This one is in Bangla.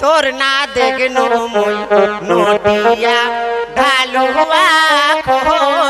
তোর না দেখনো মই নদিয়া ঢালুয়া খোয়